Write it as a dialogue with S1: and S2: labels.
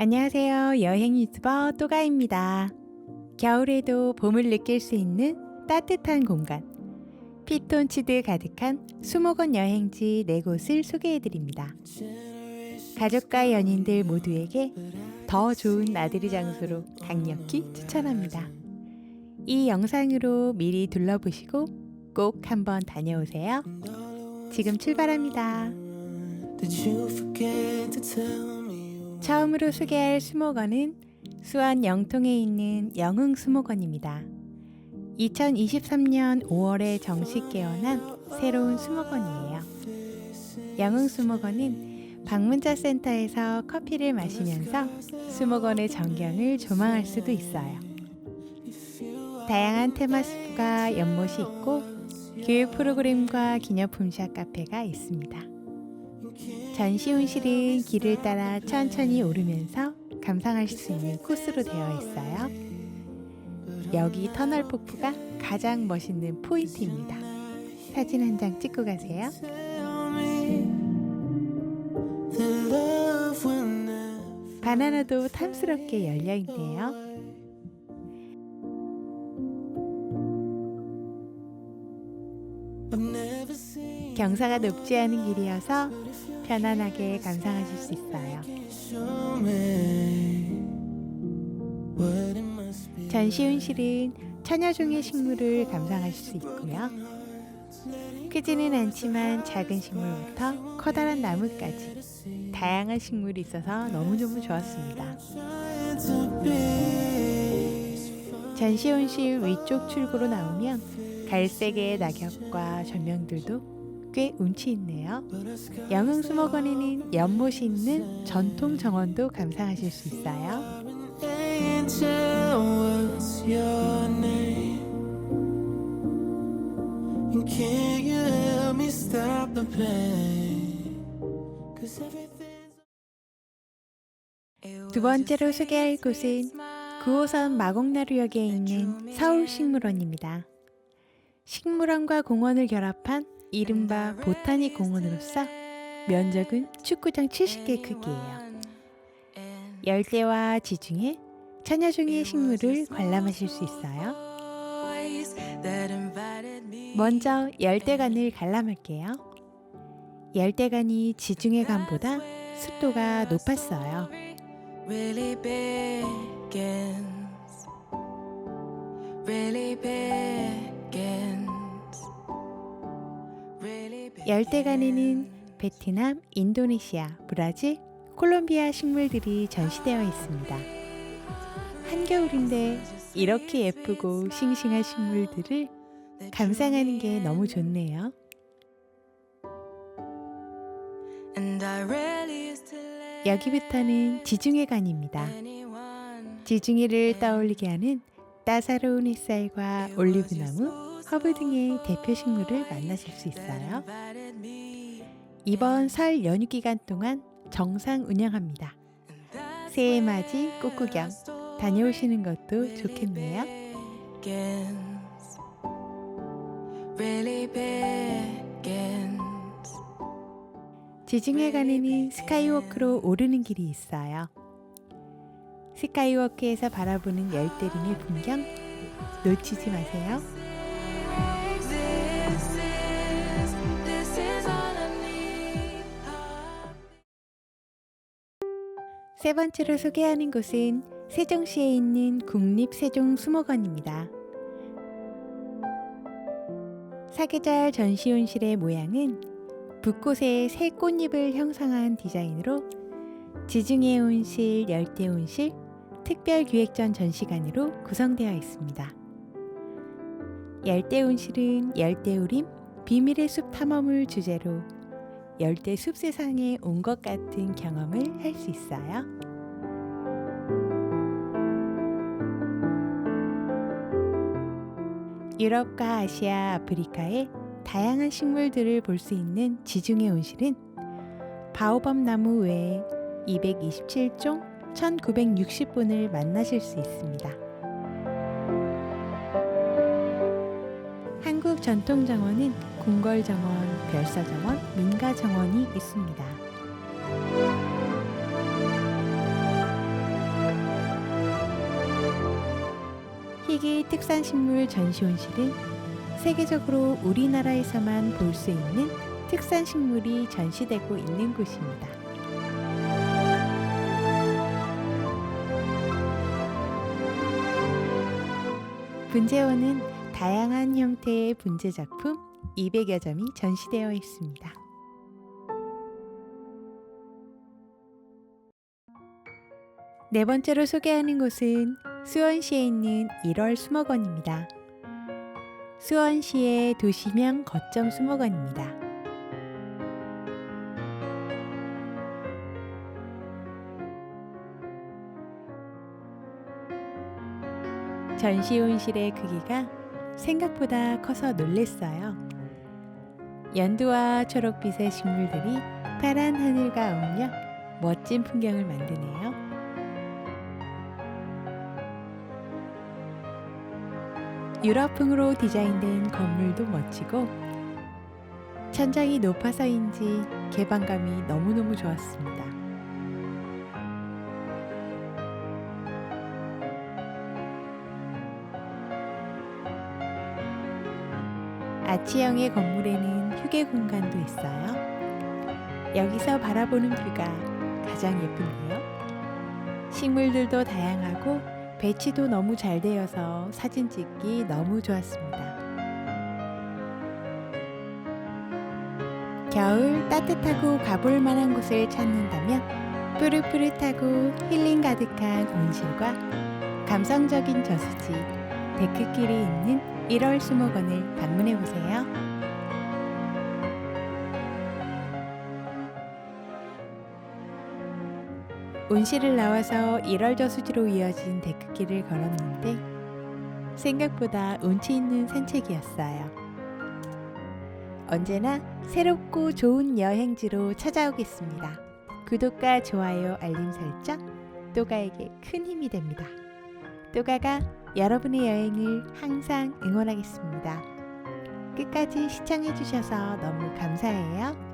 S1: 안녕하세요. 여행 유튜버 또가입니다. 겨울에도 봄을 느낄 수 있는 따뜻한 공간. 피톤치드 가득한 수목원 여행지 네 곳을 소개해 드립니다. 가족과 연인들 모두에게 더 좋은 나들이 장소로 강력히 추천합니다. 이 영상으로 미리 둘러보시고 꼭 한번 다녀오세요. 지금 출발합니다. 처음으로 소개할 수목원은 수원 영통에 있는 영흥 수목원입니다. 2023년 5월에 정식 개원한 새로운 수목원이에요. 영흥 수목원은 방문자 센터에서 커피를 마시면서 수목원의 전경을 조망할 수도 있어요. 다양한 테마숲과 연못이 있고 교육 프로그램과 기념품샵 카페가 있습니다. 전시온실은 길을 따라 천천히 오르면서 감상할 수 있는 코스로 되어 있어요. 여기 터널 폭포가 가장 멋있는 포인트입니다. 사진 한 장 찍고 가세요. 바나나도 탐스럽게 열려 있네요. 경사가 높지 않은 길이어서 편안하게 감상하실 수 있어요.
S2: show me what it must be
S1: 전시온실은 천여 종의 식물을 감상하실 수 있고요. 크지는 않지만 작은 식물부터 커다란 나무까지 다양한 식물이 있어서 너무너무 좋았습니다. 전시온실 위쪽 출구로 나오면 갈색의 낙엽과 조명들도 꽤 운치 있네요. 영흥수목원에는 연못이 있는 전통 정원도 감상하실 수 있어요. 두 번째로 소개할 곳은 9호선 마곡나루역에 있는 서울식물원입니다. 식물원과 공원을 결합한 이른바 보타닉 공원으로서 면적은 축구장 70개 크기예요. 열대와 지중해, 천여종의 식물을 관람하실 수 있어요. 먼저 열대간을 관람할게요. 열대간이 지중해 간보다 습도가 높았어요.
S3: begins.
S1: 열대간에는 베트남, 인도네시아, 브라질, 콜롬비아 식물들이 전시되어 있습니다. 한겨울인데 이렇게 예쁘고 싱싱한 식물들을 감상하는 게 너무 좋네요. 여기부터는 지중해간입니다. 지중해를 떠올리게 하는 따사로운 햇살과 올리브나무, 허브 등의 대표 식물을 만나실 수 있어요. 이번 설 연휴 기간 동안 정상 운영합니다. 새해 맞이 꽃구경 다녀오시는 것도 좋겠네요. 지중해 간에는 스카이워크로 오르는 길이 있어요. 스카이워크에서 바라보는 열대림의 풍경 놓치지 마세요. 세 번째로 소개하는 곳은 세종시에 있는 국립세종수목원입니다. 사계절 전시온실의 모양은 붓꽃의 새 꽃잎을 형상한 디자인으로 지중해 온실, 열대 온실, 특별 기획전 전시관으로 구성되어 있습니다. 열대 온실은 열대우림, 비밀의 숲 탐험을 주제로 열대 숲 세상에 온 것 같은 경험을 할 수 있어요. 유럽과 아시아, 아프리카의 다양한 식물들을 볼 수 있는 지중해 온실은 바오밥 나무 외에 227종 1960분을 만나실 수 있습니다. 한국 전통 정원은 궁궐 정원, 별사 정원, 민가 정원이 있습니다. 희귀 특산식물 전시온실은 세계적으로 우리나라에서만 볼 수 있는 특산식물이 전시되고 있는 곳입니다. 분재원은 다양한 형태의 분재 작품 200여 점이 전시되어 있습니다. 네 번째로 소개하는 곳은 수원시에 있는 1월 수목원입니다. 수원시의 도시명 거점 수목원입니다. 전시온실의 크기가 생각보다 커서 놀랬어요. 연두와 초록빛의 식물들이 파란 하늘과 어울려 멋진 풍경을 만드네요. 유럽풍으로 디자인된 건물도 멋지고 천장이 높아서인지 개방감이 너무너무 좋았습니다. 아치형의 건물에는 휴게 공간도 있어요. 여기서 바라보는 뷰가 가장 예쁜데요. 식물들도 다양하고 배치도 너무 잘 되어서 사진 찍기 너무 좋았습니다. 겨울 따뜻하고 가볼 만한 곳을 찾는다면 푸릇푸릇하고 힐링 가득한 온실과 감성적인 저수지, 데크길이 있는 1월 수목원을 방문해 보세요. 온실을 나와서 1월 저수지로 이어진 데크길을 걸었는데 생각보다 운치 있는 산책이었어요. 언제나 새롭고 좋은 여행지로 찾아오겠습니다. 구독과 좋아요, 알림 설정, 또가에게 큰 힘이 됩니다. 또가가 여러분의 여행을 항상 응원하겠습니다. 끝까지 시청해주셔서 너무 감사해요.